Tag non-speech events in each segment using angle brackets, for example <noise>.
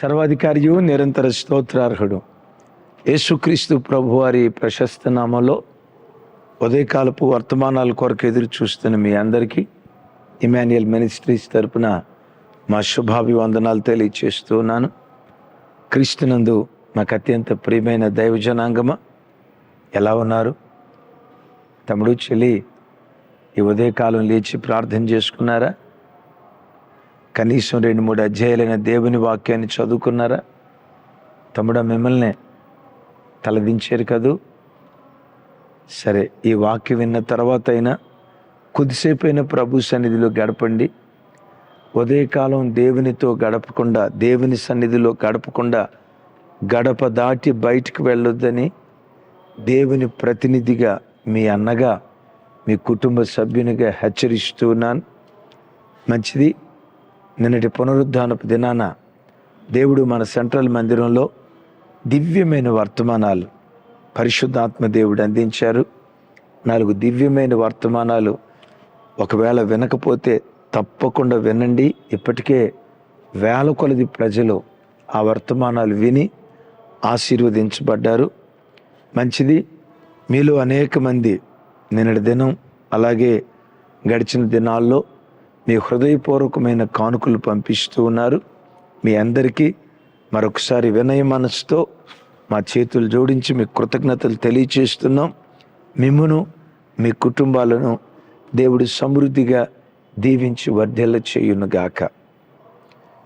సర్వాధికారియు నిరంతర స్తోత్రార్హుడు. యేసుక్రీస్తు ప్రభువారి ప్రశస్త నామలో ఉదయకాలపు వర్తమానాల కొరకు ఎదురు చూస్తున్న మీ అందరికీ ఇమాన్యుయల్ మినిస్ట్రీస్ తరపున మా శుభాభివందనాలు తెలియచేస్తున్నాను క్రీస్తునందు నాకు అత్యంత ప్రియమైన దైవజనాంగమ ఎలా ఉన్నారు? తమ్ముడు చెల్లి ఈ ఉదయకాలం లేచి ప్రార్థన చేసుకున్నారా? కనీసం రెండు మూడు అధ్యాయులైన దేవుని వాక్యాన్ని చదువుకున్నారా? తమ్ముడ మిమ్మల్ని తలదించారు కదూ? సరే ఈ వాక్యం విన్న తర్వాత అయినా కొద్దిసేపు అయినా ప్రభు సన్నిధిలో గడపండి. ఉదయకాలం దేవునితో గడపకుండా దేవుని సన్నిధిలో గడపకుండా గడప దాటి బయటికి వెళ్ళొద్దని దేవుని ప్రతినిధిగా మీ అన్నగా మీ కుటుంబ సభ్యునిగా హెచ్చరిస్తున్నాను మంచిది. నిన్నటి పునరుద్ధానపు దినాన దేవుడు మన సెంట్రల్ మందిరంలో దివ్యమైన వర్తమానాలు పరిశుద్ధాత్మ దేవుడు అందించారు. నాలుగు దివ్యమైన వర్తమానాలు ఒకవేళ వినకపోతే తప్పకుండా వినండి. ఇప్పటికే వేల కొలది ప్రజలు ఆ వర్తమానాలు విని ఆశీర్వదించబడ్డారు. మంచిది. మీలో అనేక మంది నిన్నటి దినం అలాగే గడిచిన దినాల్లో మీ హృదయపూర్వకమైన కానుకలు పంపిస్తూ ఉన్నారు. మీ అందరికీ మరొకసారి వినయ మనసుతో మా చేతులు జోడించి మీ కృతజ్ఞతలు తెలియచేస్తున్నాం. మిమ్మును మీ కుటుంబాలను దేవుడు సమృద్ధిగా దీవించి వర్ధెల చేయునుగాక.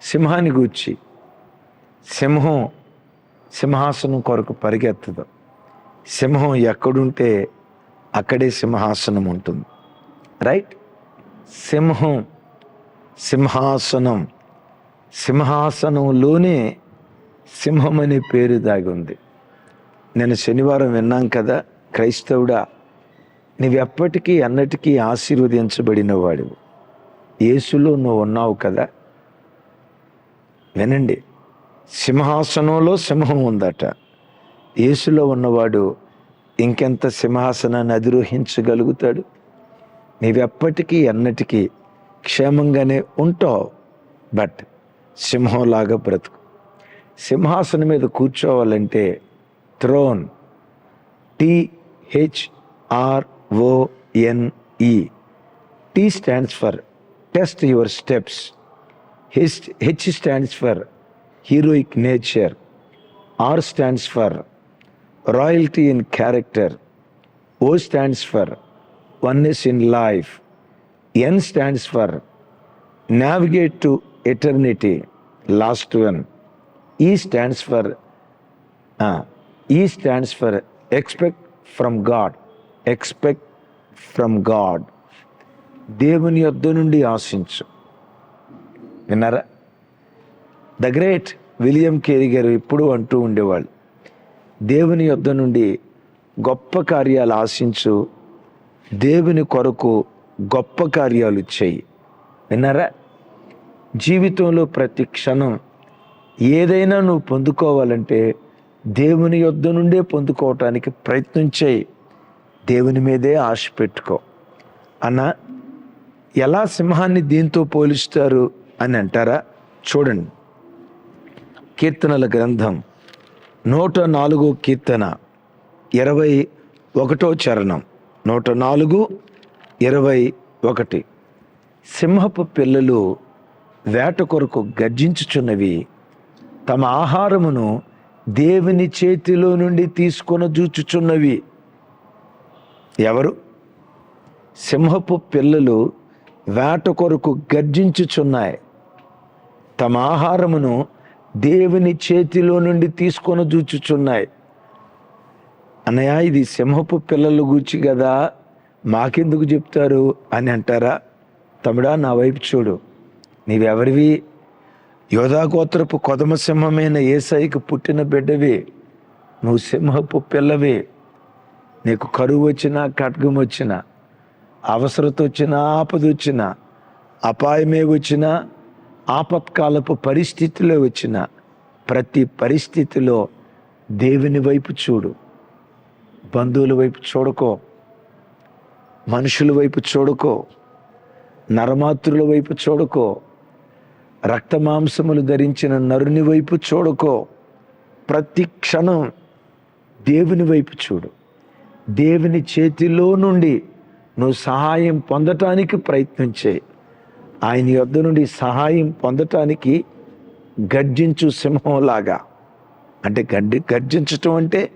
సింహాన్ని గూర్చి సింహం సింహాసనం కొరకు పరిగెత్తదు. సింహం ఎక్కడుంటే అక్కడే సింహాసనం ఉంటుంది. రైట్? సింహం సింహాసనం. సింహాసనంలోనే సింహం అనే పేరు దాగి ఉంది. నేను శనివారం విన్నాం కదా క్రైస్తవుడా నువ్వెప్పటికీ అన్నటికీ ఆశీర్వదించబడిన వాడివు యేసులో నువ్వు ఉన్నావు కదా. వినండి సింహాసనంలో సింహం ఉందట. యేసులో ఉన్నవాడు ఇంకెంత సింహాసనాన్ని అధిరోహించగలుగుతాడు? నీవెప్పటికీ ఎన్నటికీ క్షేమంగానే ఉంటావు. బట్ సింహంలాగా బ్రతుకు. సింహాసనం మీద కూర్చోవాలంటే throne T H R O N E T stands for test your steps H H stands for heroic nature R stands for royalty in character O stands for oneness in life. N stands for navigate to eternity, last one. E stands for uh, E stands for expect from God. Expect from God. దేవుని యొద్ద నుండి ఆశించు విన్నారా the great William Carey గారు ఎప్పుడు అంటూ ఉండేవాళ్ళు దేవుని యొద్ద నుండి గొప్ప కార్యాలు ఆశించు దేవుని కొరకు గొప్ప కార్యాలు చేయి. విన్నారా? జీవితంలో ప్రతి క్షణం ఏదైనా నువ్వు పొందుకోవాలంటే దేవుని యొద్ధ నుండే పొందుకోవటానికి ప్రయత్నం చేయి. దేవుని మీదే ఆశ పెట్టుకో. అన్న ఎలా సింహాన్ని దీంతో పోలిస్తారు అని అంటారా? చూడండి. కీర్తనల గ్రంథం నూట నాలుగో కీర్తన ఇరవై ఒకటో చరణం. నూట నాలుగు ఇరవై ఒకటి. సింహపు పిల్లలు వేట కొరకు గర్జించుచున్నవి. తమ ఆహారమును దేవుని చేతిలో నుండి తీసుకొని చూచుచున్నవి. ఎవరు? సింహపు పిల్లలు వేట కొరకు గర్జించుచున్నాయి. తమ ఆహారమును దేవుని చేతిలో నుండి తీసుకొని చూచుచున్నాయి. అన్నయ్య ఇది సింహపు పిల్లలు గూర్చి కదా మాకెందుకు చెప్తారు అని అంటారా? తమిడా నా వైపు చూడు. నీవెవరివి? యోధాగోత్రపు కొదమ సింహమైన ఏసైకి పుట్టిన బిడ్డవి. నువ్వు సింహపు పిల్లవి. నీకు కరువు వచ్చినా ఖడ్గం వచ్చినా అవసరత వచ్చినా ఆపద వచ్చినా అపాయమే వచ్చినా ఆపత్కాలపు పరిస్థితిలో వచ్చిన ప్రతి పరిస్థితిలో దేవుని వైపు చూడు. బంధువుల వైపు చూడకో మనుషుల వైపు చూడకో నరమాతృల వైపు చూడకో రక్తమాంసములు ధరించిన నరుని వైపు చూడకో ప్రతి క్షణం దేవుని వైపు చూడు. దేవుని చేతిలో నుండి నువ్వు సహాయం పొందటానికి ప్రయత్నం చేయి. ఆయన యొద్ద నుండి సహాయం పొందటానికి గర్జించు సింహంలాగా. అంటే గడ్డి గర్జించటం అంటే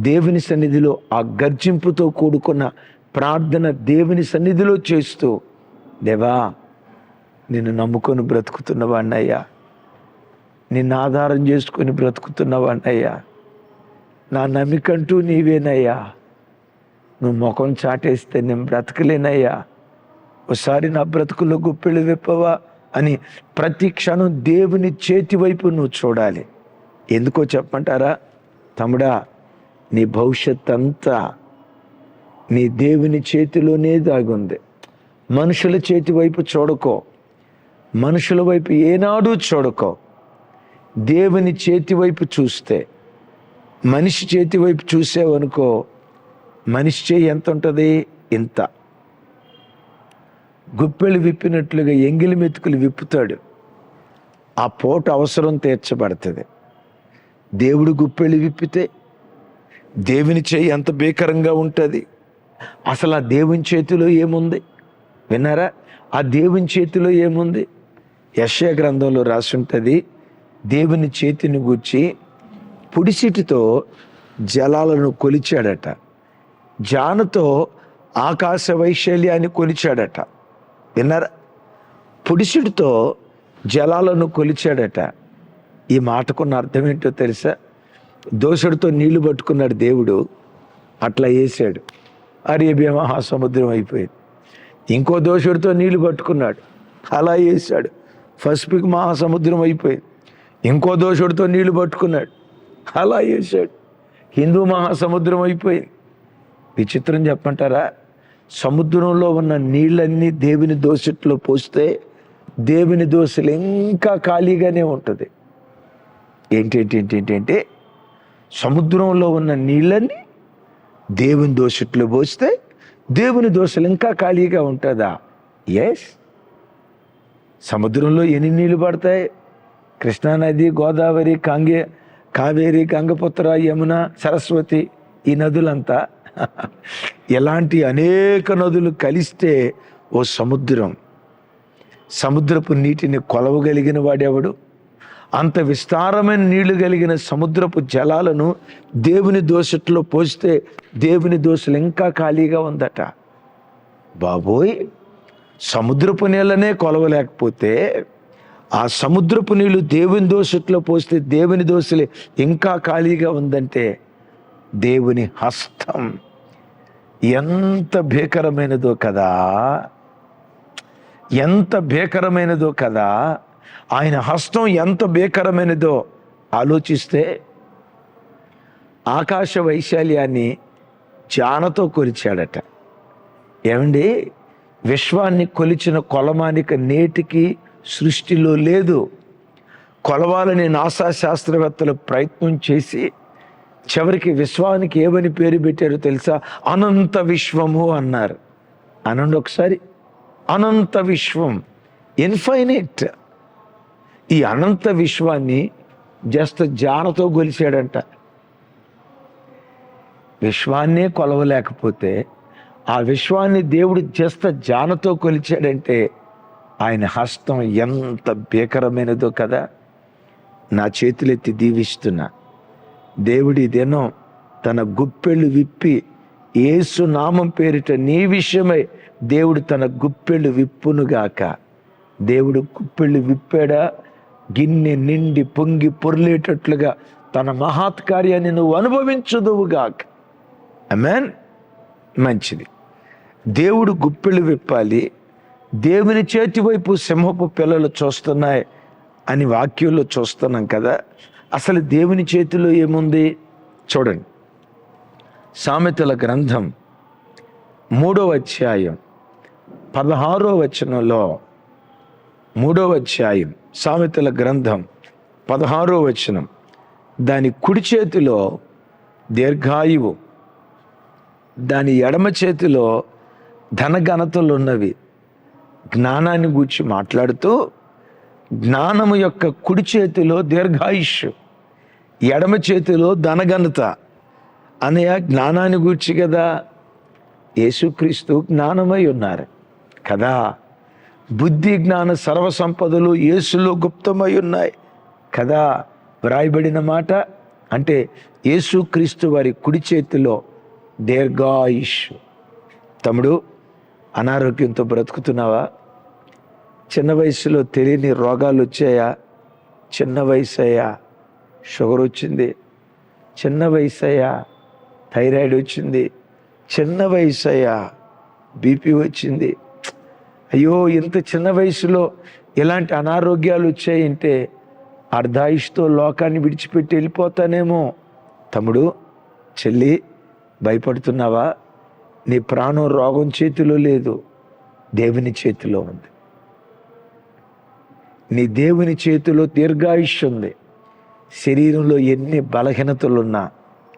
దేవుని సన్నిధిలో ఆ గర్జింపుతో కూడుకున్న ప్రార్థన దేవుని సన్నిధిలో చేస్తూ దేవా నిన్ను నమ్ముకొని బ్రతుకుతున్నవాణ్ణయ్యా నిన్ను ఆధారం చేసుకొని బ్రతుకుతున్నవాణ్ణయ్యా నా నమ్మికంటూ నీవేనయ్యా. నువ్వు ముఖం చాటేస్తే నేను బ్రతకలేనయ్యా. ఒకసారి నా బ్రతుకులో గుప్పెళ్ళు విప్పవా? అని ప్రతి క్షణం దేవుని చేతి వైపు నువ్వు చూడాలి. ఎందుకో చెప్పంటారా తమ్ముడా నీ భవిష్యత్ అంతా నీ దేవుని చేతిలోనే దాగుంది. మనుషుల చేతి వైపు చూడకో. మనుషుల వైపు ఏనాడు చూడకో. దేవుని చేతి వైపు చూస్తే మనిషి చేతి వైపు చూసావనుకో మనిషి చేయి ఎంత ఉంటుంది? ఇంత. గుప్పెలు విప్పినట్లుగా ఎంగిలి మెతుకులు విప్పుతాడు. ఆ పోట అవసరం తీర్చబడుతుంది. దేవుడు గుప్పెళ్ళు విప్పితే దేవుని చేయి ఎంత భీకరంగా ఉంటుంది? అసలు ఆ దేవుని చేతిలో ఏముంది? విన్నారా? ఆ దేవుని చేతిలో ఏముంది? యశ్యా గ్రంథంలో రాసి ఉంటుంది దేవుని చేతిని గూర్చి పుడిసిటితో జలాలను కొలిచాడట. జానతో ఆకాశ వైశల్యాన్ని కొలిచాడట. విన్నారా? పుడిసిటితో జలాలను కొలిచాడట. ఈ మాటకున్న అర్థం ఏంటో తెలుసా? దోషుడితో నీళ్ళు పట్టుకున్నాడు దేవుడు. అట్లా వేసాడు అరేబియా మహాసముద్రం అయిపోయింది. ఇంకో దోషుడితో నీళ్ళు పట్టుకున్నాడు. అలా వేసాడు పసిఫిక్ మహాసముద్రం అయిపోయింది. ఇంకో దోషుడితో నీళ్ళు పట్టుకున్నాడు. అలా వేసాడు హిందూ మహాసముద్రం అయిపోయింది. విచిత్రం చెప్పంటారా సముద్రంలో ఉన్న నీళ్ళన్నీ దేవుని దోశట్లో పోస్తే దేవుని దోశలు ఇంకా ఖాళీగానే ఉంటుంది. ఏంటేంటి ఏంటంటే సముద్రంలో ఉన్న నీళ్ళన్నీ దేవుని దోషట్లో పోస్తే దేవుని దోషలు ఇంకా ఖాళీగా ఉంటుందా? ఎస్ సముద్రంలో ఎన్ని నీళ్ళు పడతాయి? కృష్ణానది గోదావరి కాంగే కావేరి గంగపుత్ర యమున సరస్వతి ఈ నదులంతా <laughs> ఎలాంటి అనేక నదులు కలిస్తే ఓ సముద్రం. సముద్రపు నీటిని కొలవగలిగిన వాడెవడు? అంత విస్తారమైన నీళ్ళు కలిగిన సముద్రపు జలాలను దేవుని దోసట్లో పోస్తే దేవుని దోశలు ఇంకా ఖాళీగా ఉందట. బాబోయ్! సముద్రపు నీళ్ళనే కొలవలేకపోతే ఆ సముద్రపు నీళ్ళు దేవుని దోసట్లో పోస్తే దేవుని దోశలు ఇంకా ఖాళీగా ఉందంటే దేవుని హస్తం. ఎంత భీకరమైనదో కదా! ఎంత భీకరమైనదో కదా! ఆయన హస్తం ఎంత భీకరమైనదో ఆలోచిస్తే ఆకాశ వైశాల్యాన్ని జానతో కొలిచాడట. ఏమండి? విశ్వాన్ని కొలిచిన కొలమానిక నేటికి సృష్టిలో లేదు. కొలవాలని నాసా శాస్త్రవేత్తలు ప్రయత్నం చేసి చివరికి విశ్వానికి ఏమని పేరు పెట్టారో తెలుసా? అనంత విశ్వము అన్నారు. అనండి ఒకసారి. అనంత విశ్వం. ఇన్ఫైనైట్. ఈ అనంత విశ్వాన్ని జస్ట్ జానతో గొలిచాడంట. విశ్వాన్నే కొలవలేకపోతే ఆ విశ్వాన్ని దేవుడు జస్ట్ జానతో కొలిచాడంటే ఆయన హస్తం ఎంత భీకరమైనదో కదా. నా చేతులెత్తి దీవిస్తున్నా. దేవుడి దినం తన గుప్పెళ్ళు విప్పి ఏసు నామం పేరిట నీ విషయమై దేవుడు తన గుప్పెళ్ళు విప్పునుగాక. దేవుడు గుప్పెళ్ళు విప్పాడా? గిన్నె నిండి పొంగి పొర్లేటట్లుగా తన మహాత్కార్యాన్ని నువ్వు అనుభవించదువుగాక. అమెన్? మంచిది. దేవుడు గుప్పెళ్ళు విప్పాలి. దేవుని చేతి వైపు సింహపు పిల్లలు చూస్తున్నాయి అని వాక్యంలో చూస్తున్నాం కదా. అసలు దేవుని చేతిలో ఏముంది? చూడండి. సామెతల గ్రంథం మూడవ అధ్యాయం పదహారో వచనంలో మూడవ అధ్యాయం సామెతల గ్రంథం పదహారో వచనం. దాని కుడి చేతిలో దీర్ఘాయువు దాని ఎడమ చేతిలో ధనఘనతలు ఉన్నవి జ్ఞానాన్ని గూర్చి మాట్లాడుతూ జ్ఞానము యొక్క కుడి చేతిలో దీర్ఘాయుష్ ఎడమ చేతిలో ధనఘనత. అనయ జ్ఞానాన్ని గూర్చి కదా యేసుక్రీస్తు జ్ఞానమై ఉన్నారు. కదా? బుద్ధి జ్ఞాన సర్వసంపదలు యేసులో గుప్తమై ఉన్నాయి. కదా? వ్రాయబడిన మాట? అంటే యేసుక్రీస్తు వారి కుడి చేతిలో దీర్ఘాయుష్. తమ్ముడు అనారోగ్యంతో బ్రతుకుతున్నావా? చిన్న వయసులో తెలియని రోగాలు వచ్చాయా? చిన్న వయసు అయ్యా షుగర్ వచ్చింది. చిన్న వయసు అయ్యా థైరాయిడ్ వచ్చింది. చిన్న వయసు అయ్యా బీపీ వచ్చింది. అయ్యో ఇంత చిన్న వయసులో ఇలాంటి అనారోగ్యాలు వచ్చాయంటే అర్ధాయుష్తో లోకాన్ని విడిచిపెట్టి వెళ్ళిపోతానేమో. తమ్ముడు చెల్లి భయపడుతున్నావా? నీ ప్రాణం రోగం చేతిలో లేదు దేవుని చేతిలో ఉంది. నీ దేవుని చేతిలో దీర్ఘాయుష్ ఉంది. శరీరంలో ఎన్ని బలహీనతలున్నా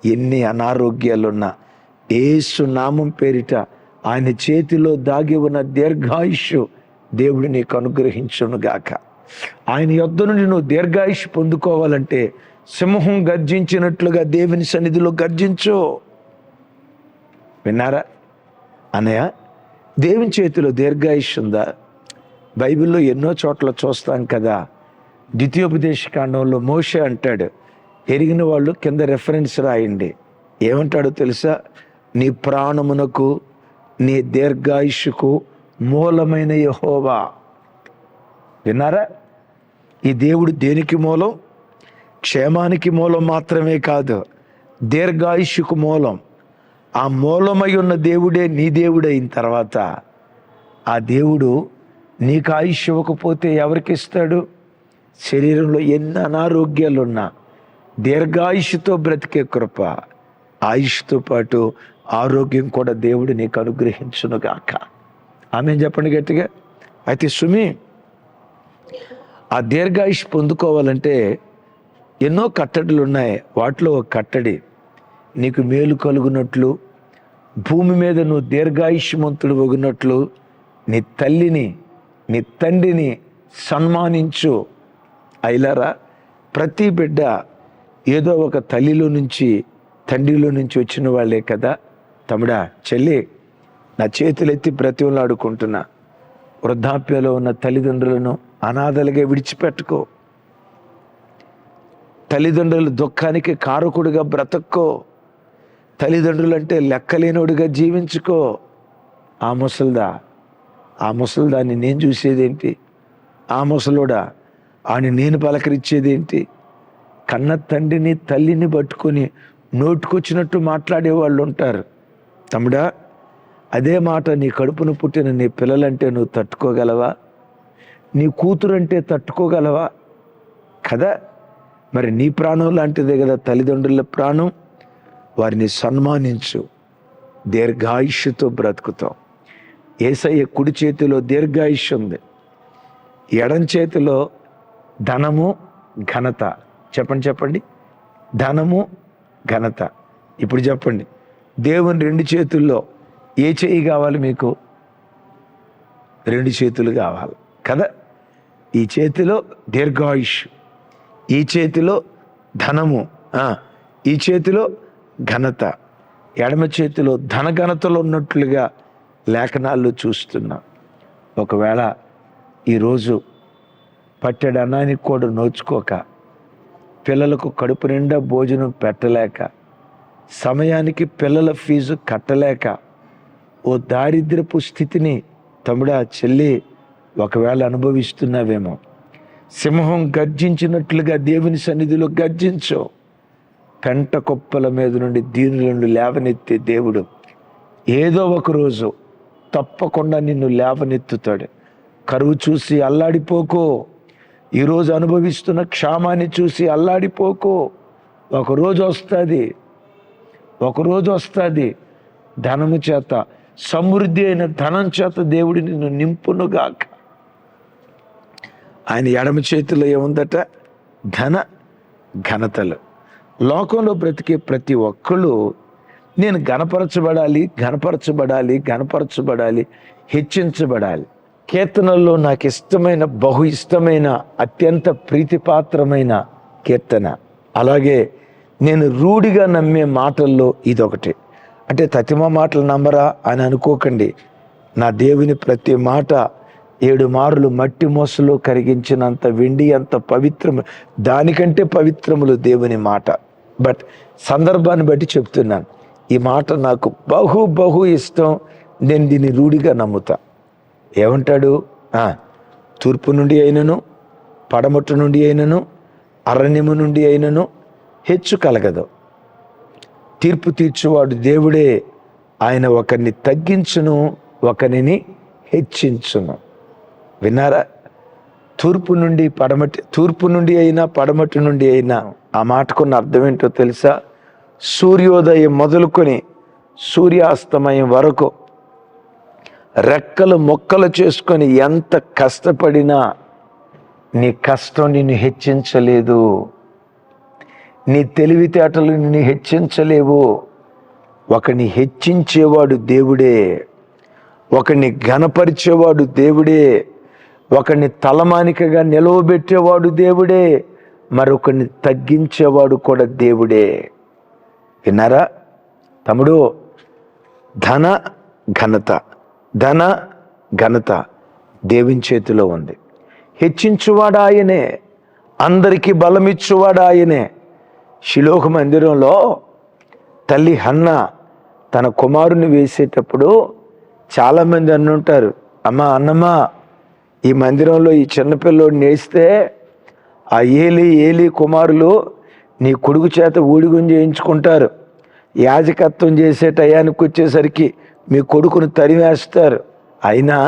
ఎన్ని అనారోగ్యాలున్నా ఏసు నామం పేరిట ఆయన చేతిలో దాగి ఉన్న దీర్ఘాయుష్ దేవుడు నీకు అనుగ్రహించునుగాక ఆయన యొద్ధ నుండి నువ్వు దీర్ఘాయుష్ పొందుకోవాలంటే సింహం గర్జించినట్లుగా దేవుని సన్నిధిలో గర్జించు. విన్నారా? అనయ దేవుని చేతిలో దీర్ఘాయుష్ ఉందా? బైబిల్లో ఎన్నో చోట్ల చూస్తాం కదా. ద్వితీయోపదేశ కాండంలో మోషే అంటాడు ఎరిగిన వాళ్ళు కింద రెఫరెన్స్ రాయండి. ఏమంటాడో తెలుసా? నీ ప్రాణమునకు నీ దీర్ఘాయుషుకు మూలమైన యహోవా. విన్నారా? ఈ దేవుడు దేనికి మూలం? క్షేమానికి మూలం మాత్రమే కాదు దీర్ఘాయుషుకు మూలం. ఆ మూలమై ఉన్న దేవుడే నీ దేవుడైన తర్వాత ఆ దేవుడు నీకు ఆయుష్ ఇవ్వకపోతే ఎవరికి ఇస్తాడు? శరీరంలో ఎన్ని అనారోగ్యాలున్నా దీర్ఘాయుష్తో బ్రతికే కృప ఆయుష్తో పాటు ఆరోగ్యం కూడా దేవుడు నీకు అనుగ్రహించునుగాక ఆమె చెప్పండి గట్టిగా? అయితే సుమి ఆ దీర్ఘాయుష్ పొందుకోవాలంటే ఎన్నో కట్టడులు ఉన్నాయి. వాటిలో ఒక కట్టడి నీకు మేలు కలుగునట్లు భూమి మీద నువ్వు దీర్ఘాయుష్మంతుడు ఒగినట్లు నీ తల్లిని నీ తండ్రిని సన్మానించు. అయిలారా ప్రతి బిడ్డ ఏదో ఒక తల్లిలో నుంచి తండ్రిలో నుంచి వచ్చిన వాళ్ళే కదా. తమ్ముడా చెల్లి నా చేతులెత్తి బ్రతిమలాడుకుంటున్నా వృద్ధాప్యలో ఉన్న తల్లిదండ్రులను అనాథలుగా విడిచిపెట్టుకో. తల్లిదండ్రుల దుఃఖానికి కారకుడిగా బ్రతక్కో. తల్లిదండ్రులు అంటే లెక్కలేనోడిగా జీవించుకో. ఆ ముసల్దా ఆ ముసల్దాన్ని నేను చూసేదేంటి? ఆ ముసలోడా ఆయన నేను పలకరించేదేంటి? కన్న తండ్రిని తల్లిని పట్టుకొని నోటుకొచ్చినట్టు మాట్లాడే వాళ్ళు ఉంటారు తమ్ముడా అదే మాట నీ కడుపును పుట్టిన నీ పిల్లలంటే నువ్వు తట్టుకోగలవా? నీ కూతురంటే తట్టుకోగలవా? కదా? మరి నీ ప్రాణం లాంటిదే కదా తల్లిదండ్రుల ప్రాణం? వారిని సన్మానించు. దీర్ఘాయుష్యతో బ్రతుకుతాం. ఏసయ్య కుడి చేతిలో దీర్ఘాయుష్ ఉంది. ఎడం చేతిలో ధనము ఘనత. చెప్పండి చెప్పండి. ధనము ఘనత. ఇప్పుడు చెప్పండి. దేవుని రెండు చేతుల్లో ఏ చేయి కావాలి మీకు? రెండు చేతులు కావాలి. కదా? ఈ చేతిలో దీర్ఘాయుష్ ఈ చేతిలో ధనము ఈ చేతిలో ఘనత. ఎడమ చేతిలో ధన ఘనతలు ఉన్నట్లుగా లేఖనాల్లో చూస్తున్నా. ఒకవేళ ఈరోజు పట్టెడు అన్నానికి కూడా నోచుకోక పిల్లలకు కడుపు నిండా భోజనం పెట్టలేక సమయానికి పిల్లల ఫీజు కట్టలేక ఓ దారిద్రపు స్థితిని తమ్ముడా చెల్లి ఒకవేళ అనుభవిస్తున్నావేమో. సింహం గర్జించినట్లుగా దేవుని సన్నిధిలో గర్జించు. పెంట కుప్పల మీద నుండి దీనులను లేవనెత్తే దేవుడు ఏదో ఒక రోజు తప్పకుండా నిన్ను లేవనెత్తుతాడు. కరువు చూసి అల్లాడిపోకో. ఈరోజు అనుభవిస్తున్న క్షామాన్ని చూసి అల్లాడిపోకో. ఒకరోజు వస్తుంది. ఒకరోజు వస్తుంది ధనము చేత సమృద్ధి అయిన ధనం చేత దేవుడు నిన్ను నింపునుగాక. ఆయన ఎడమ చేతిలో ఏముందట? ధన ఘనతలు. లోకంలో బ్రతికే ప్రతి ఒక్కళ్ళు నేను గణపరచబడాలి గణపరచబడాలి గణపరచబడాలి హెచ్చించబడాలి. కీర్తనల్లో నాకు ఇష్టమైన బహు ఇష్టమైన అత్యంత ప్రీతిపాత్రమైన కీర్తన. అలాగే నేను రూఢిగా నమ్మే మాటల్లో ఇదొకటి. అంటే తతిమ మాటలు నమ్మరా అని అనుకోకండి. నా దేవుని ప్రతి మాట ఏడు మారులు మట్టి మోసలో కరిగించినంత వెండి అంత పవిత్రము దానికంటే పవిత్రములు దేవుని మాట. బట్ సందర్భాన్ని బట్టి చెప్తున్నాను. ఈ మాట నాకు బహు బహు ఇష్టం. నేను దీన్ని రూఢిగా నమ్ముతా. ఏమంటాడు? తూర్పు నుండి అయినను పడమట్టు నుండి అయినను అరణ్యము నుండి అయినను హెచ్చు కలగదు. తీర్పు తీర్చువాడు దేవుడే ఆయన ఒకరిని తగ్గించును ఒకరిని హెచ్చించును. విన్నారా? తూర్పు నుండి పడమటి తూర్పు నుండి అయినా పడమటి నుండి అయినా ఆ మాటకున్న అర్థం ఏంటో తెలుసా? సూర్యోదయం మొదలుకొని సూర్యాస్తమయం వరకు రెక్కలు మొక్కలు చేసుకొని ఎంత కష్టపడినా నీ కష్టం నిన్ను హెచ్చించలేదు. నీ తెలివితేటలు నిన్ను హెచ్చించలేవు. ఒకని హెచ్చించేవాడు దేవుడే. ఒకని ఘనపరిచేవాడు దేవుడే. ఒకని తలమానికగా నిలవబెట్టేవాడు దేవుడే. మరొకరిని తగ్గించేవాడు కూడా దేవుడే. విన్నారా? తమ్ముడు ధన ఘనత ధన ఘనత దేవుని చేతిలో ఉంది. హెచ్చించువాడు ఆయనే. అందరికీ బలమిచ్చువాడు ఆయనే. శిలోక మందిరంలో తల్లి హన్న తన కుమారుని వేసేటప్పుడు చాలామంది అన్నుంటారు. అమ్మా అన్నమ్మా ఈ మందిరంలో ఈ చిన్నపిల్లోడు నేస్తే ఆ ఏలి ఏలి కుమారులు నీ కొడుకు చేత ఊడిగం చేయించుకుంటారు. యాజకత్వం చేసే టయానికి వచ్చేసరికి మీ కొడుకును తరివేస్తారు అయినా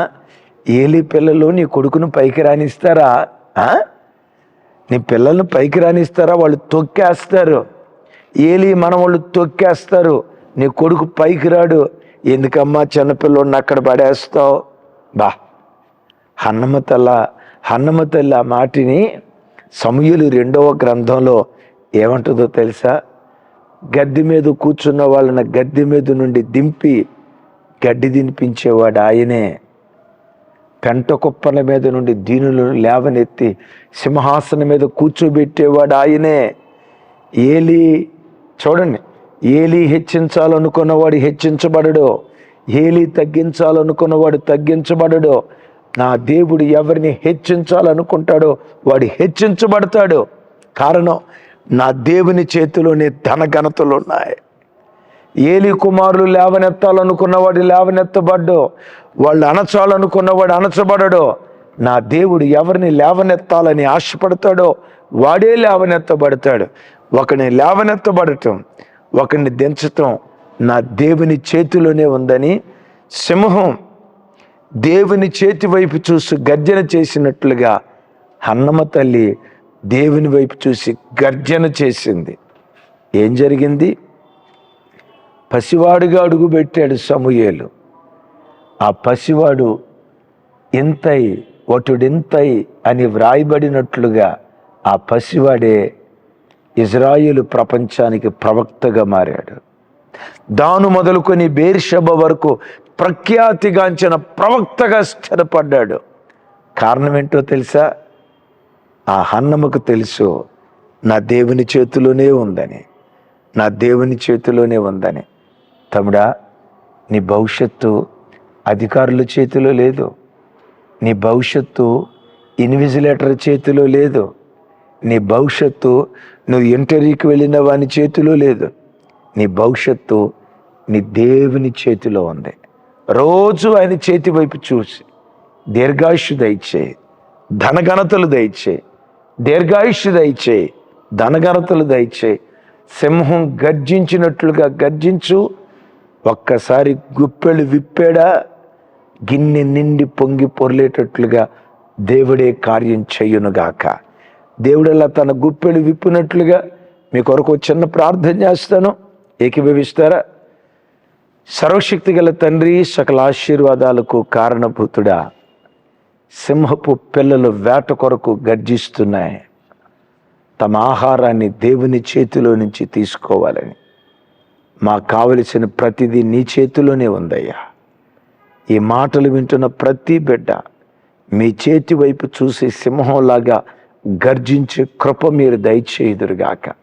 ఏలి పిల్లలు నీ కొడుకును పైకి రాణిస్తారా నీ పిల్లల్ని పైకి రానిస్తారా? వాళ్ళు తొక్కేస్తారు. ఏలి మన వాళ్ళు తొక్కేస్తారు. నీ కొడుకు పైకి రాడు. ఎందుకమ్మా చిన్నపిల్లోడిని అక్కడ పడేస్తావు? బా. హన్నమ తల్ల హన్నమ తల్లి ఆ మాటిని సమయులు రెండవ గ్రంథంలో ఏమంటుందో తెలుసా? గద్దె మీద కూర్చున్న వాళ్ళని గద్దె మీద నుండి దింపి గడ్డి దినిపించేవాడు ఆయనే. పెంట కుప్పల మీద నుండి దీనులను లేవనెత్తి సింహాసనం మీద కూర్చోబెట్టేవాడు ఆయనే. ఏలి చూడండి ఏలి హెచ్చించాలనుకున్నవాడు హెచ్చించబడడు. ఏలి తగ్గించాలనుకున్నవాడు తగ్గించబడడు. నా దేవుడు ఎవరిని హెచ్చించాలనుకుంటాడో వాడు హెచ్చించబడతాడు. కారణం నా దేవుని చేతిలోనే ధనఘనతలు ఉన్నాయి. ఏలి కుమారులు లేవనెత్తాలనుకున్నవాడు లేవనెత్తబడ్డు. వాళ్ళు అణచాలనుకున్నవాడు అణచబడడు. నా దేవుడు ఎవరిని లేవనెత్తాలని ఆశపడతాడో వాడే లేవనెత్తబడతాడు. ఒకని లేవనెత్తబడటం ఒకరిని దించటం నా దేవుని చేతిలోనే ఉందని సింహం దేవుని చేతి వైపు చూసి గర్జన చేసినట్లుగా అన్నమ తల్లి దేవుని వైపు చూసి గర్జన చేసింది. ఏం జరిగింది? పసివాడుగా అడుగుపెట్టాడు సమూయేలు. ఆ పసివాడు ఇంతై వటుడింతై అని వ్రాయబడినట్లుగా ఆ పసివాడే ఇజ్రాయిలు ప్రపంచానికి ప్రవక్తగా మారాడు. దాను మొదలుకొని బేర్షబ వరకు ప్రఖ్యాతిగాంచిన ప్రవక్తగా స్థిరపడ్డాడు. కారణం ఏంటో తెలుసా? ఆ హన్నముకు తెలుసు నా దేవుని చేతిలోనే ఉందని నా దేవుని చేతిలోనే ఉందని. తమ్ముడా నీ భవిష్యత్తు అధికారుల చేతిలో లేదు. నీ భవిష్యత్తు ఇన్విజిలేటర్ చేతిలో లేదు. నీ భవిష్యత్తు నువ్వు ఇంటర్వ్యూకి వెళ్ళిన వాని చేతిలో లేదు. నీ భవిష్యత్తు నీ దేవుని చేతిలో ఉంది. రోజు ఆయన చేతి వైపు చూసి దీర్ఘాయుషు దయచే ధనఘనతలు దయచే దీర్ఘాయుషు దయచే ధనఘనతలు దయచే సింహం గర్జించినట్లుగా గర్జించు ఒక్కసారి గుప్పెలు విప్పాడా? గిన్నె నిండి పొంగి పొర్లేటట్లుగా దేవుడే కార్యం చేయునుగాక. దేవుడలా తన గుప్పెలు విప్పినట్లుగా మీ కొరకు చిన్న ప్రార్థన చేస్తాను. ఏకీభవిస్తారా? సర్వశక్తి గల తండ్రి సకల ఆశీర్వాదాలకు కారణభూతుడా. సింహపు పిల్లలు వేట కొరకు గర్జిస్తున్నాయి. తమ ఆహారాన్ని దేవుని చేతిలో నుంచి తీసుకోవాలని. మాకు కావలసిన ప్రతిదీ నీ చేతిలోనే ఉందయ్యా. ఈ మాటలు వింటున్న ప్రతి బిడ్డ మీ చేతి వైపు చూసి సింహంలాగా గర్జించే కృప మీరు దయచేయుదురుగాక.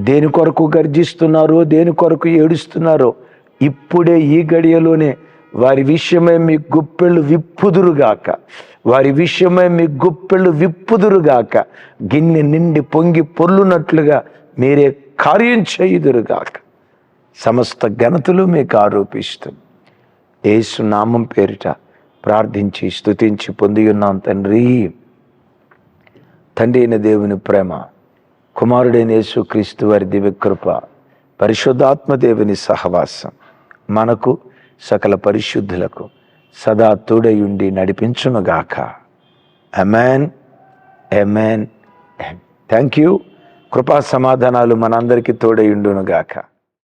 దేని కొరకు గర్జిస్తున్నారో దేని కొరకు ఏడుస్తున్నారో ఇప్పుడే ఈ గడియలోనే వారి విషయమై మీ గుప్పెళ్ళు విప్పుదురుగాక. వారి విషయమై మీ గుప్పెళ్ళు విప్పుదురుగాక. గిన్నె నిండి పొంగి పొర్లునట్లుగా మీరే కార్యం చేయుదురుగాక. సమస్త ఘనతలు మీకు ఆరోపిస్తూ. యేసు నామం పేరిట ప్రార్థించి స్తుతించి పొంది ఉన్నాం తండ్రి. తండ్రి అయిన దేవుని ప్రేమ కుమారుడైన యేసు క్రీస్తు వారి దివ్యకృప పరిశుద్ధాత్మ దేవుని సహవాసం మనకు సకల పరిశుద్ధులకు సదా తోడయుండి నడిపించునుగాక. అమెన్ ఎమెన్ థ్యాంక్ యూ కృపా సమాధానాలు మనందరికీ తోడయుండునుగాక